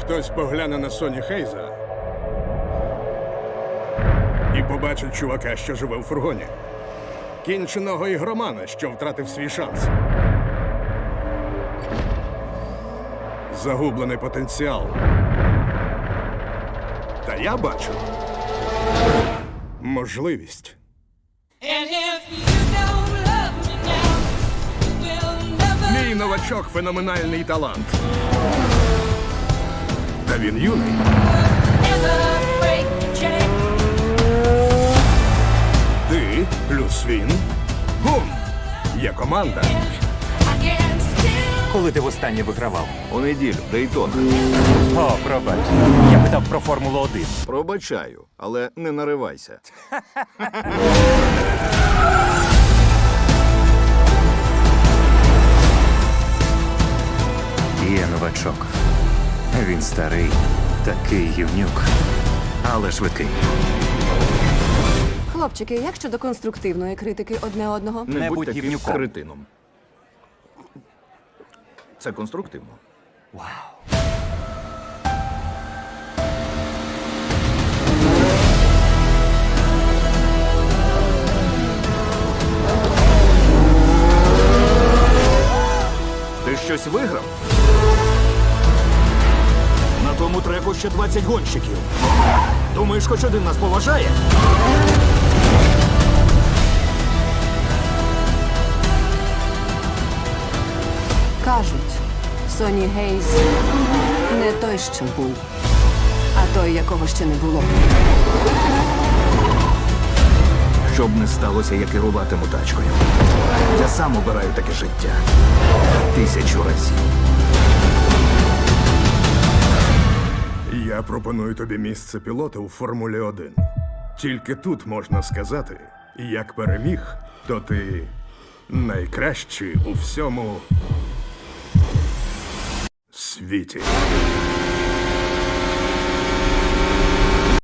Хтось погляне на Соні Хейза і побачить чувака, що живе у фургоні. Кінченого ігромана, що втратив свій шанс. Загублений потенціал. Та я бачу можливість. Мій новачок феноменальний талант. Він юний. Ти плюс він. Бум! Є команда. Коли ти востаннє вигравав? У неділю, Дейтона. О, пробач. Я питав про Формулу 1. Пробачаю, але не наривайся. Є новачок. Він старий, такий гівнюк, але швидкий. Хлопчики, як щодо конструктивної критики одне одного? Не, Не будь будь таким гівнюком. кретином. Це конструктивно. Ти щось виграв? Тому ще 20 гонщиків. Думаєш, хоч один нас поважає? Кажуть, Соні Гейс не той, що був, а той, якого ще не було. Щоб не сталося, я керуватиму тачкою. Я сам обираю таке життя. Тисячу разів. Я пропоную тобі місце пілота у Формулі 1. Тільки тут можна сказати, як переміг, то ти найкращий у всьому світі.